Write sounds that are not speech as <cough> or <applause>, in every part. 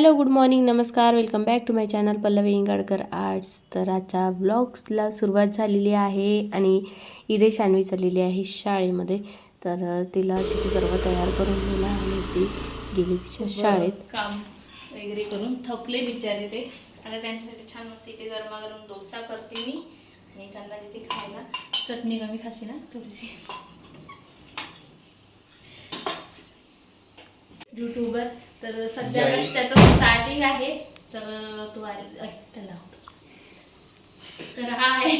Hello good morning नमस्कार welcome back to my channel Pallavi Ingadkar arts. तर आजच्या ब्लॉग्सला सुरुवात झालेली आहे आणि इथे शान्वी चाललेली आहे शाळेमध्ये. तर तिला तिचं सर्व तयार करून दिलं आणि ती गेली तिच्या शाळेत. काम वगैरे करून थकले बिचारे ते. आता त्यांच्यासाठी छान मस्त इथे गरमागरम डोसा करते मी आणि त्यांना तिथे खायला. चटणी कमी खाशी ना थोडीशी. युट्यूबर तर सध्या. त्याचं स्टार्टिंग आहे. तर तो आले. त्याला होतो तर हा आहे.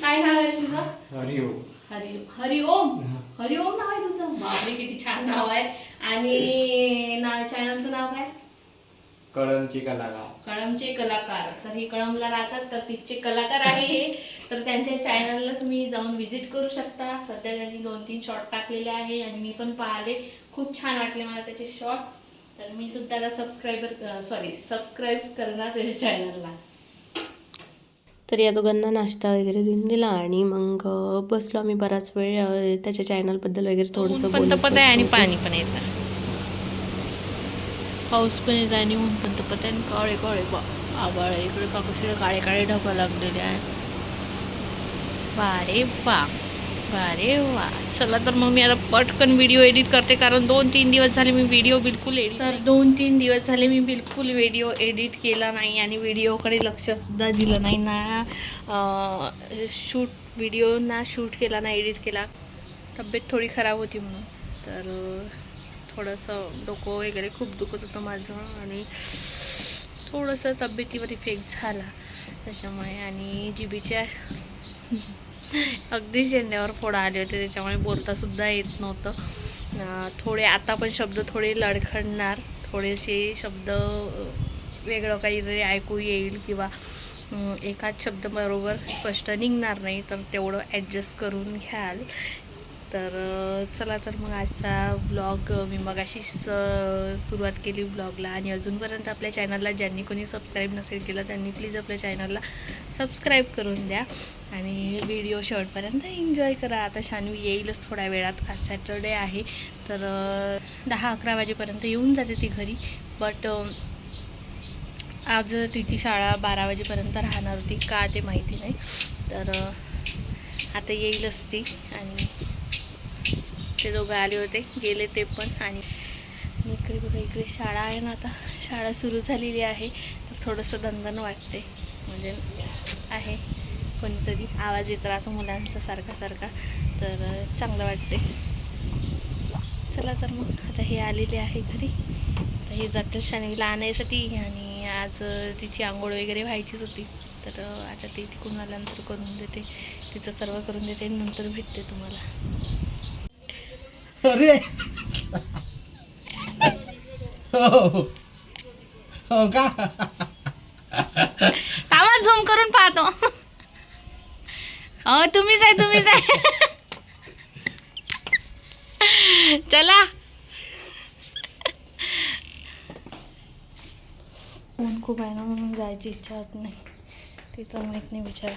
काय नाव आहे तुझं? हरी हो. हरि हरिओम हरिओम नाव आहे तुझं? बापरे किती छान नाव आहे. आणि ना चॅनलचं नाव काय? कळमची कलागाव कळमचे कलाकार. तर हे कळमला राहतात तर तिथचे कलाकार आहे हे. तर त्यांच्या चॅनलला तुम्ही जाऊन व्हिजिट करू शकता. सध्या त्यांनी दोन तीन शॉर्ट टाकलेले आहे आणि मी पण पाहिले. खूप छान वाटले मला त्याचे शॉर्ट तर मी सुद्धा आता सबस्क्रायबर सॉरी सबस्क्राईब करणार त्याच्या चॅनलला तर या दोघांना नाश्ता वगैरे देऊन दिला आणि मग बसलो आम्ही बराच वेळ त्याच्या चॅनलबद्दल वगैरे थोडंसं पण आहे आणि. पाणी पण येतं. पाऊस पण येत आणि ऊन पण तपत आणि काळे काळे बा आबाळ आहे. इकडे काळे काळे ढगा लागलेले आहे. वारे वा वारे वा. चला तर मग मी आता पटकन व्हिडिओ एडिट करते कारण दोन तीन दिवस झाले मी व्हिडिओ बिलकुल एडिट तर दोन तीन दिवस झाले मी बिलकुल व्हिडिओ एडिट केला नाही आणि व्हिडिओकडे लक्षसुद्धा दिलं नाही ना. शूट व्हिडिओ ना शूट केला ना एडिट केला. तब्येत थोडी खराब होती म्हणून. तर थोडंसं डोकं वगैरे खूप दुखत होतं माझं आणि थोडंसं तब्येतीवर इफेक्ट झाला. त्याच्यामुळे आणि जिबीच्या अगदी शेंड्यावर फोडा आले होते त्याच्यामुळे बोलतासुद्धा येत नव्हतं. थोडे आता पण शब्द थोडे लडखडणार थोडेसे शब्द वेगळं वेगळं काहीतरी ऐकू येईल किंवा एकाच शब्द बरोबर स्पष्ट निघणार नाही तर तेवढं ॲडजस्ट करून घ्याल. तर चला तर मग आजचा ब्लॉग मी मगाशी सुरुवात केली ब्लॉगला आणि अजूनपर्यंत आपल्या चॅनलला ज्यांनी कोणी सबस्क्राईब नसेल केलं त्यांनी प्लीज आपल्या चॅनलला सबस्क्राईब करून द्या. आणि व्हिडिओ शेवटपर्यंत एन्जॉय करा. आता शानवी येईलच थोड्या वेळात. आज सॅटरडे आहे. तर दहा अकरा वाजेपर्यंत येऊन जाते ती घरी. बट आज तिची शाळा बारा वाजेपर्यंत राहणार होती. का ते माहिती नाही. तर आता येईलच ती. आणि ते दोघं आले होते गेले ते पण आणि इकडे बघा इकडे शाळा आहे ना आता. शाळा सुरू झालेली आहे. तर थोडंसं दणदण वाटते. म्हणजे आहे. कोणीतरी आवाज येत राहतो मुलांचा सारखा सारखा. तर चांगलं वाटते. चला तर मग आता हे आलेले आहे घरी. तर हे जातील शनिला आणायसाठी आणि आज तिची आंघोळ वगैरे व्हायचीच होती. तर आता ते तिकडून आल्यानंतर करून देते. तिचं सर्व करून देते आणि नंतर भेटते तुम्हाला. अरे. हो हो, हो. हो का? थांबा झूम करून पाहतो. अ तुम्हीच आहे तुम्हीच आहे. चला. ऊन खूप आहे ना म्हणून जायची इच्छा होत नाही. तिथं माहीत नाही बिचारा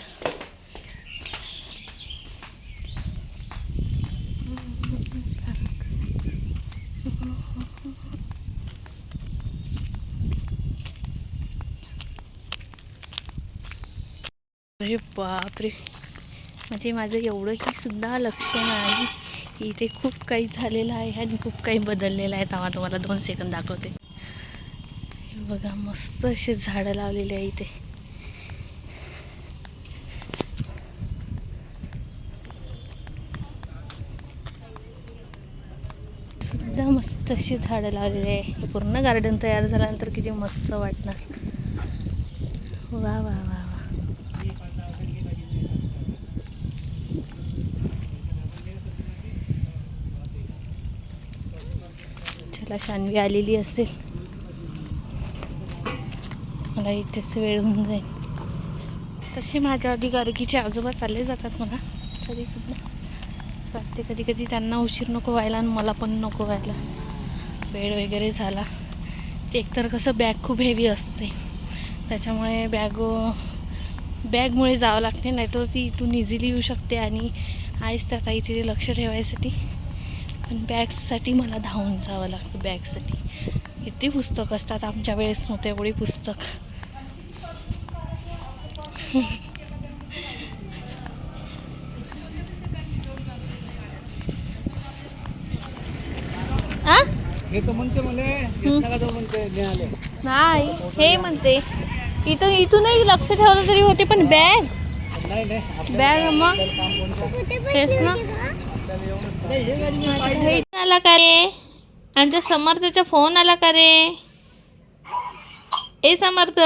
अरे बापरे. म्हणजे माझं एवढंही सुद्धा लक्ष नाही. की इथे खूप काही झालेलं आहे आणि खूप काही बदललेलं आहे. तेव्हा तुम्हाला दोन सेकंद दाखवते. बघा मस्त असे झाडं लावलेले आहे इथे. सुद्धा मस्त अशी झाडं लावलेली आहे. पूर्ण गार्डन तयार झाल्यानंतर किती मस्त वाटणार. वा वा वा चला शानवी आलेली असेल. मला इथेच वेळ होऊन जाईल. तसे माझ्या आधी आजोबा चालले जातात मला. तरीसुद्धा असं वाटते कधी कधी त्यांना उशीर नको व्हायला आणि मला पण नको व्हायला. वेळ वगैरे झाला. ते एकतर कसं बॅग खूप हेवी असते. त्याच्यामुळे बॅग बॅगमुळे जावं लागते नाहीतर ती इथून इझिली येऊ शकते. आणि आहेच त्या ताई तिथे लक्ष ठेवायसाठी पण बॅग्ससाठी मला धावून जावं लागतं बॅगसाठी किती पुस्तक असतात आमच्या वेळेस नव्हते एवढी पुस्तक. हे नाही हे म्हणते. इथून इथूनही लक्ष ठेवलं तरी होते पण बॅग बॅग मग? तेच ना. हे आला का रे? आमच्या समर्थचा फोन आला का रे? ए समर्थ.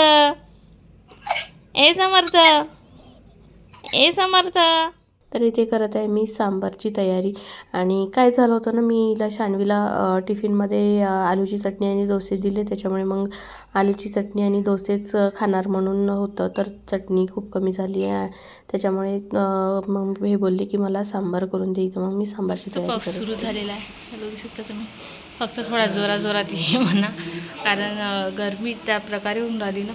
ए समर्थ. ए समर्थ. तर इथे करत आहे मी सांबारची तयारी. आणि काय झालं होतं ना मी हिला शानवीला टिफिनमध्ये आलूची चटणी आणि डोसे दिले. त्याच्यामुळे मग आलूची चटणी आणि डोसेच खाणार म्हणून होतं. तर चटणी खूप कमी झाली आहे. त्याच्यामुळे मग हे बोलले की मला सांबार करून दे. तर मग मी सांबारची तयारी सुरू. झालेला आहे. बघू शकता तुम्ही? फक्त थोडा जोरा जोरात ये म्हणा. कारण गरमी त्या प्रकारे होऊन राहिली ना.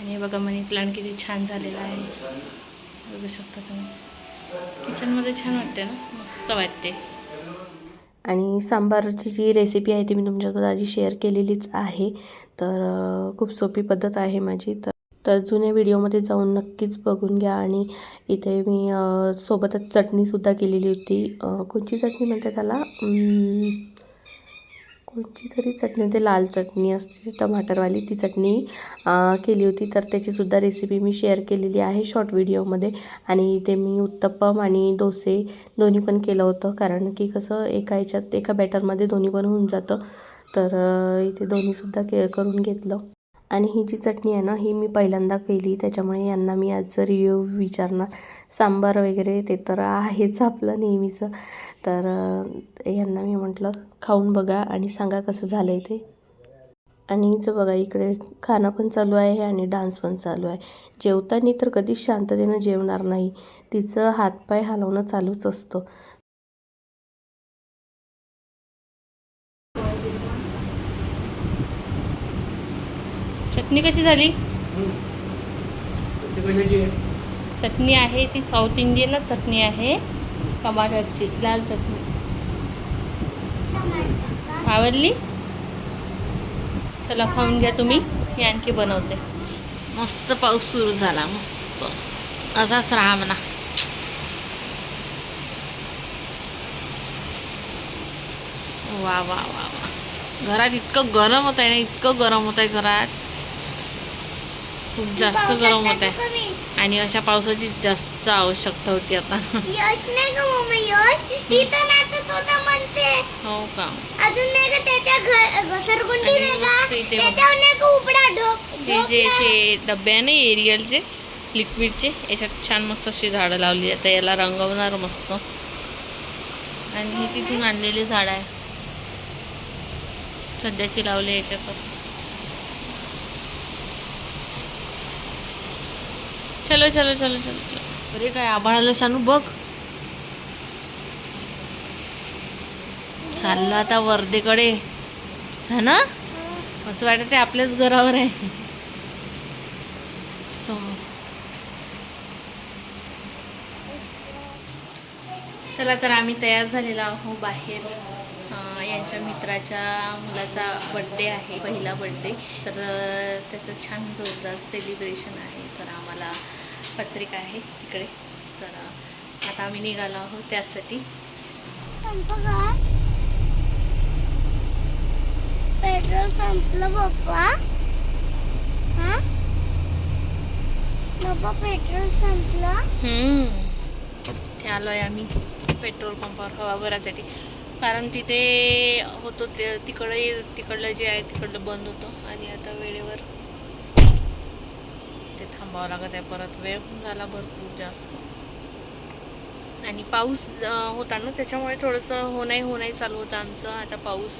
आणि बघा मनी प्लांट किती छान झालेला आहे. बघू शकता तुम्ही. किचनमध्ये छान वाटते ना? मस्त वाटते आणि सांबारची जी रेसिपी आहे ती मी तुमच्यासोबत आधी शेअर केलेलीच आहे. तर खूप सोपी पद्धत आहे माझी. तर तर जुन्या व्हिडिओमध्ये जाऊन नक्कीच बघून घ्या. आणि इथे मी सोबतच चटणीसुद्धा केलेली होती. कोणची चटणी म्हणते त्याला? कोणची तरी चटणी ते लाल चटणी असते टमाटरवाली ती चटणी केली होती. तर त्याचीसुद्धा रेसिपी मी शेअर केलेली आहे शॉर्ट व्हिडिओमध्ये आणि इथे मी उत्तप्पम आणि डोसे दोन्ही पण केलं होतं. कारण की कसं एका ह्याच्यात एका बॅटरमध्ये दोन्ही पण होऊन जातं. तर इथे दोन्हीसुद्धा के करून घेतलं. आणि ही जी चटणी आहे ना ही मी पहिल्यांदा केली. त्याच्यामुळे यांना मी आज रिव्ह्यू विचारणार सांबार वगैरे ते तर आहेच आपलं नेहमीचं. तर यांना मी म्हटलं खाऊन बघा आणि सांगा कसं झालं आहे ते. आणि हिचं बघा इकडे खाणं पण चालू आहे आणि डान्स पण चालू आहे. जेवताना तर कधीच शांततेनं जेवणार नाही. तिचं हातपाय हलवणं चालूच असतं. चटणी कशी झाली? चटणी आहे ती साऊथ इंडियनच चटणी आहे. टमाटरची लाल चटणी. आवडली? चला खाऊन घ्या तुम्ही. मी आणखी बनवते. मस्त पाऊस सुरू झाला मस्त. असाच राहा म्हणा. वा वा वा वा. घरात इतकं गरम होत आहे ना इतकं गरम होत आहे घरात. खूप जास्त गरम होत आहे आणि अशा पावसाची जास्त आवश्यकता होती आता यश नाही का मम्मी यश इथं नाही तर तो तर म्हणते हो का? अजून नाही का त्याच्या घर घसरगुंडी नाही का. त्याच्यावर नाही का उपडा ढोक जे ते डबे आहे ना एरियलचे लिक्विडचे याच्यात छान मस्त अशी झाडं लावली आता याला रंगवणार मस्त. आणि ही तिथून आणलेली झाडं आहे. सध्याची लावली याच्यातच चलो चलो चलो चलो अरे काय आभाळाला शानू बघ. चाललं आता वर्धेकडे. है ना? असं वाटत ते आपल्याच घरावर आहे. समज चला तर आम्ही तयार झालेलो आहो बाहेर. यांच्या मित्राच्या मुलाचा बड्डे आहे पहिला बड्डे तर त्याचं छान जोरदार सेलिब्रेशन आहे. तर आम्हाला पत्रिका आहे तिकडे. तर आता आम्ही निघालो आहोत त्यासाठी. पेट्रोल संपलं पप्पा. हा? पप्पा पेट्रोल संपलं? ते आलोय आम्ही पेट्रोल पंपावर हवा भरासाठी. कारण तिथे होतो ते तिकडे तिकडलं जे आहे तिकडलं बंद होतं. आणि आता वेळेवर ते थांबावं लागत आहे. परत वेळ होऊन झाला भरपूर जास्त. आणि पाऊस होता ना त्याच्यामुळे थोडंसं हो नाही हो नाही चालू होतं आमचं. आता पाऊस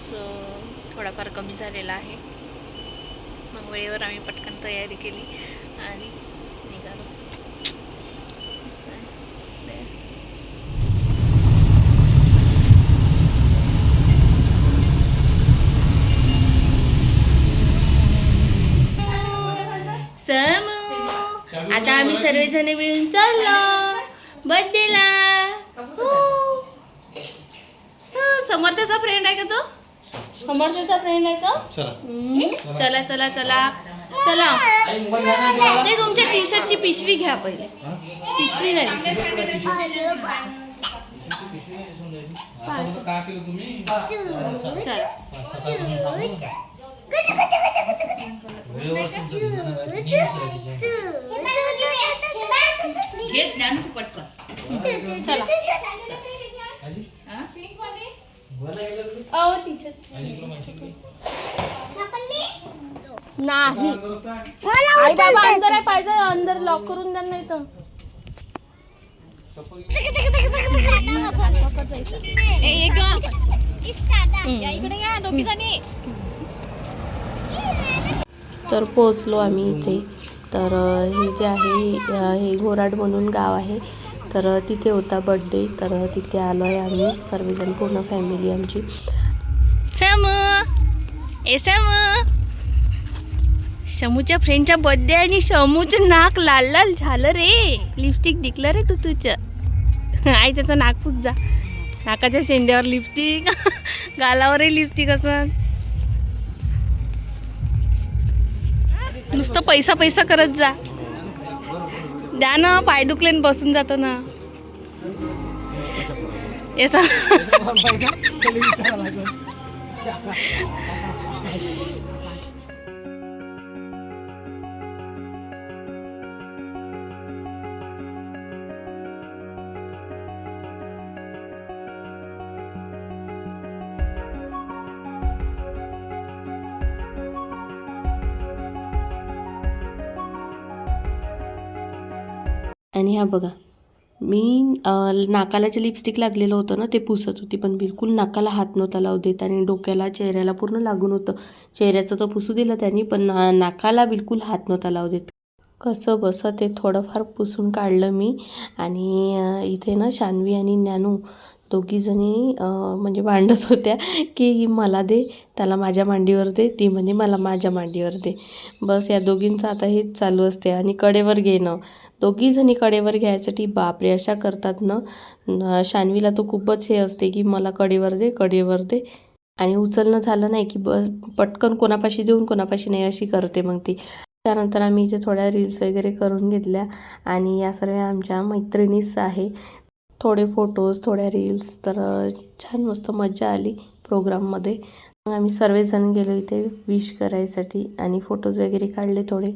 थोडाफार कमी झालेला आहे. मग वेळेवर आम्ही पटकन तयारी केली आणि निघालो. समू आता आम्ही सर्वजण मिळून चाललो. बर्थडेला समर्थाचा फ्रेंड आहे का तो? समर्थचा फ्रेंड आहे का. चला. चला. चला चला ते तुमच्या टी शर्टची पिशवी घ्या पहिले. पिशवी नाही. दिसत. चला. चला. नाही. आई बाबा अंदर आहे पाहिजे अंदर लॉक करून द्या नाही तर. तर पोचलो आम्ही इथे. तर हे जे आहे हे घोराड म्हणून गाव आहे. तर तिथे होता बड्डे तर तिथे आलो आहे आम्ही. सर्वजण पूर्ण फॅमिली आमची. सॅम. ए सॅम. शमूच्या फ्रेंडच्या बर्थडे आणि शमूचं नाक लाल लाल झालं रे. लिपस्टिक दिकलं रे तू तुझं. आई त्याचं नाक पुस जा. नाकाच्या शेंड्यावर लिपस्टिक <laughs> गालावरही लिपस्टिक असं नुसतं पैसा पैसा करत जा. द्या ना पाय दुखले आणि बसून जातो ना. याचा <laughs> <laughs> आणि हा बघा. मी अ, नाकाला जे लिपस्टिक लागलेलं होतं ना ते पुसत होती पण बिलकुल नाकाला हात नव्हता लावू देत आणि डोक्याला चेहऱ्याला पूर्ण लागून होतं. चेहऱ्याचं तर पुसू दिलं त्यांनी पण ना नाकाला बिलकुल हात नव्हता लावू देत. कसं बसं ते थोडंफार पुसून काढलं मी. आणि इथे ना शान्वी आणि ज्ञानू दोघीजणी म्हणजे भांडत <laughs> होत्या की मला दे त्याला माझ्या मांडीवर दे ती म्हणे मला माझ्या मांडीवर दे. बस या दोघींचं आता हेच चालू असते आणि कडेवर घेणं. दोघीजणी कडेवर घ्यायसाठी बापरे अशा करतात ना. शान्वीला तो खूपच हे असते की मला कडेवर दे कडेवर दे. आणि उचलणं झालं नाही की बस पटकन कोणापाशी देऊन कोणापाशी नाही अशी करते मग ती. त्यानंतर आम्ही इथे थोड्या रील्स वगैरे करून घेतल्या आणि या सर्व आमच्या मैत्रिणीच आहे. थोडे फोटोज थोड्या रील्स तर छान मस्त मजा आली प्रोग्राममध्ये मग आम्ही सर्वजण गेलो इथे विश करायसाठी आणि फोटोज वगैरे काढले थोडे.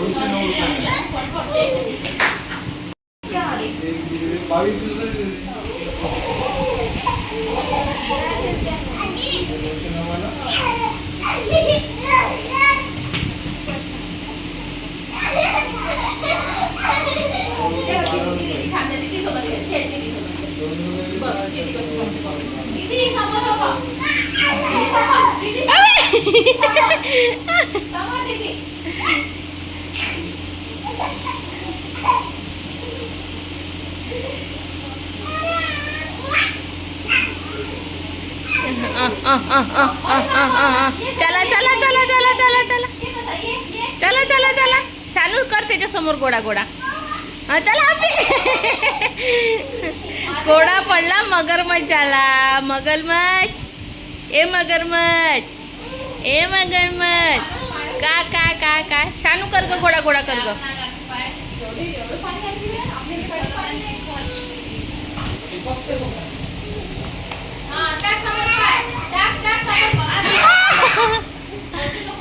Ha ha ha! चला चला चला चला चला चला. चला चला चला. शानू कर त्याच्यासमोर गोडा. गोडा चला गोडा पडला मगरमच्छ झाला मगरमच्छ. ए मगरमच्छ. ए मगरमच्छ. का का का का? शानू कर ग गोडा गोडा कर ग.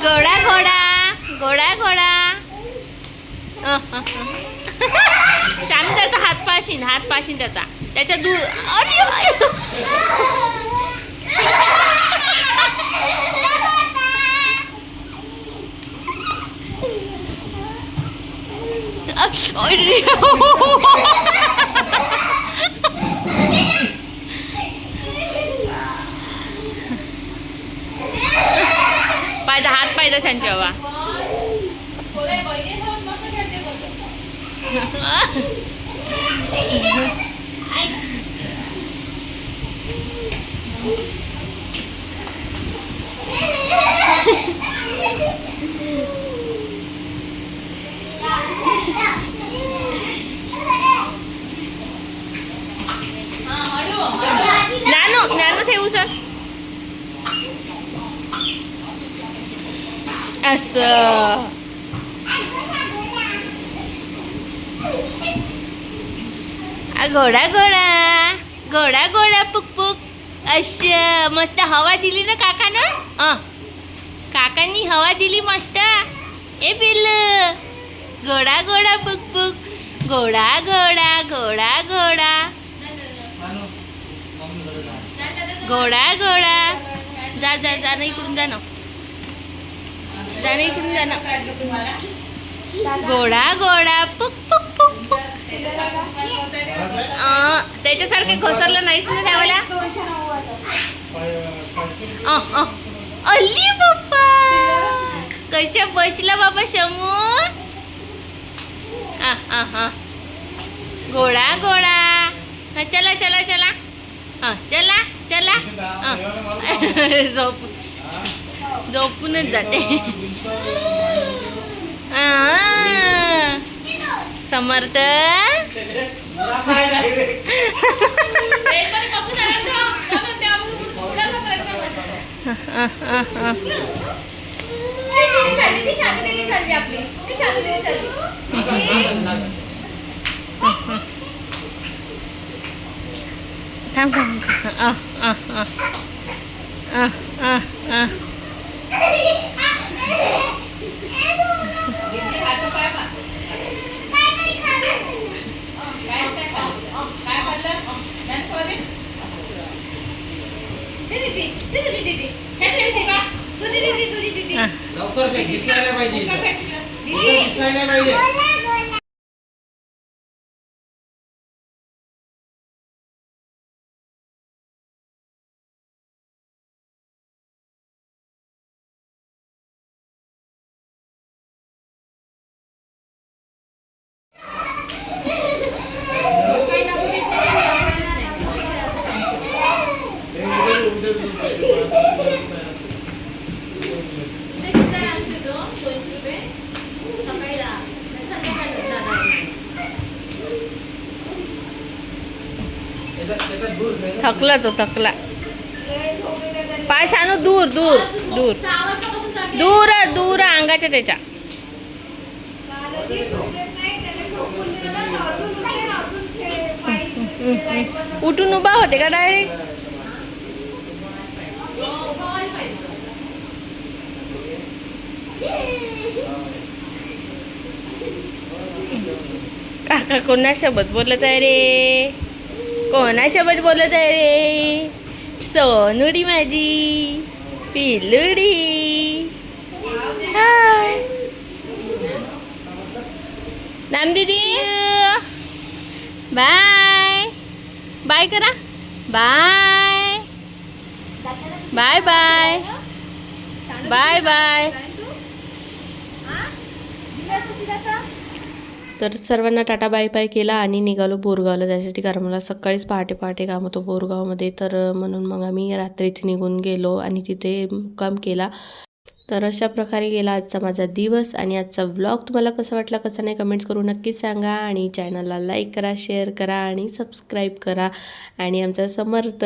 घोडा घोडा घोडा घोडा शांत त्याचा हात पाशीन हात पाशीन त्याचा त्याच्या दूर अरे, अरे. अरे. पाहिजे त्यांच्या बाबा <laughs> ज्ञानो ज्ञानो ठेवू सर असं आ, घोडा घोडा घोडा घोडा पुक पुक. असं मस्त हवा दिली ना काकानं? अं. काकांनी हवा दिली मस्त. ए बिल घोडा घोडा पुक पुक. घोडा घोडा घोडा घोडा घोडा घोडा जा जा जा ना इकडून जा ना. जा इकडून जा ना. घोडा घोडा पुक पुक पुक पुक. त्याच्यासारखे घसरलं नाहीस ना त्यावेळेला? अल्ली बाप्पा. कशा बसला बाबा समोर? गोळा गोळा घोडा चला चला चला. हा चला चला. <laughs> झोप. झोपूनच जाते. आ, समर्थ. आ, आ, आ. थांब थांब लवकर काही दिसायला पाहिजे. दिसायला पाहिजे. थकला तो थकला. पाय शानू दूर दूर दूर. दूर दूर अंगाच्या त्याच्या. उठून उभा होते का डायरेक्ट काका कोणासोबत बोलत आहे रे? कोणासोबत बोलत आहे रे? सोनुडी माझी. पिलुडी. हाय. नाम बाय. बाय करा. Bye. Bye bye. Bye bye. तर सर्वांना टाटा बाय बाय केला आणि निघालो बोरगावला. जायसाठी कारण मला सकाळीच पहाटे पहाटे काम होतं बोरगावमध्ये. तर म्हणून मग आम्ही रात्रीच निघून गेलो आणि तिथे मुक्काम केला. तर अशा प्रकारे गेला आजचा माझा दिवस आणि आजचा व्लॉग तुम्हाला कसा वाटला कसा नाही कमेंट्स करून नक्कीच सांगा आणि चॅनलला लाईक करा शेअर करा आणि सबस्क्राईब करा. आणि आमचा समर्थ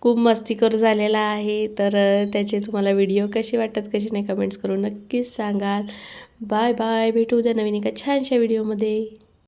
खूप मस्तीखोर झालेला आहे. तर त्याचे तुम्हाला व्हिडिओ कसे वाटतात कसे नाही कमेंट्स करून नक्कीच सांगाल. Bye bye. भेटू उद्या नवीन एका छानशा व्हिडिओमध्ये